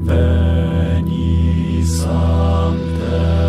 Veni Sancte